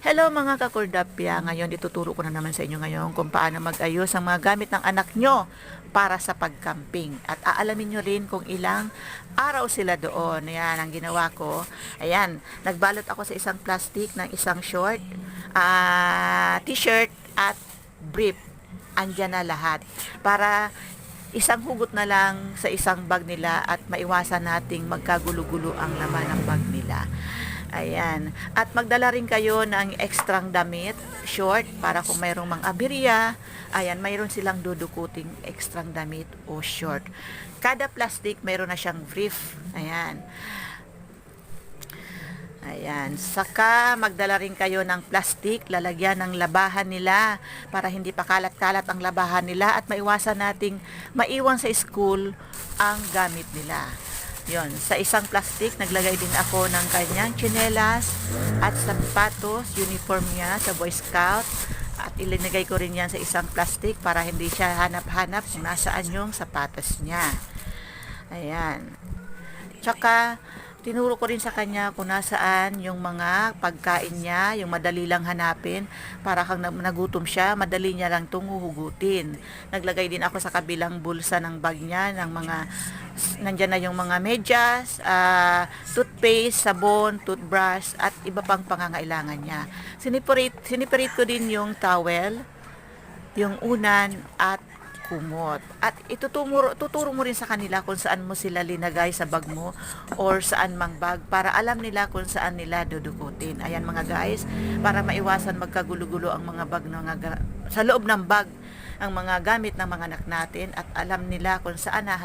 Hello mga kakordapya, ngayon ituturo ko na naman sa inyo ngayon kung paano mag-ayos ang mga gamit ng anak nyo para sa pagcamping. At aalamin nyo rin kung ilang araw sila doon. Ayan, ang ginawa ko. Ayan, nagbalot ako sa isang plastic ng isang short, ah, t-shirt at brief. Andyan na lahat. Para isang hugot na lang sa isang bag nila at maiwasan nating magkagulo-gulo ang laman ng bag nila. Ayan. At magdala rin kayo ng ekstrang damit, short, para kung mayroong mga aberya, ayan, mayroon silang dudukuting ekstrang damit o short. Kada plastic, mayroon na siyang brief. Ayan. Ayan. Saka magdala rin kayo ng plastic, lalagyan ng labahan nila para hindi pa kalat-kalat ang labahan nila at maiwasan nating maiwan sa school ang gamit nila. Yon, sa isang plastic naglagay din ako ng kanyang tsinelas at sapatos, uniform niya sa Boy Scout at ilinagay ko rin yan sa isang plastic para hindi siya hanap-hanap kung nasaan yung sapatos niya. Ayan. Tsaka, tinuro ko rin sa kanya kung nasaan yung mga pagkain niya, yung madali lang hanapin, para kang nag- nagutom siya, madali niya lang itong huhugutin. Naglagay din ako sa kabilang bulsa ng bag niya, ng mga, nandyan na yung mga medyas, ah, toothpaste, sabon, toothbrush, at iba pang pangangailangan niya. Siniparate, siniparate ko din yung towel, yung unan, at kumot. At ituturo tuturo mo rin sa kanila kung saan mo sila linagay sa bag mo or saan mang bag para alam nila kung saan nila dudukutin. Ayan mga guys, para maiwasan magkagulo-gulo ang mga bag ng sa loob ng bag ang mga gamit ng mga anak natin at alam nila kung saan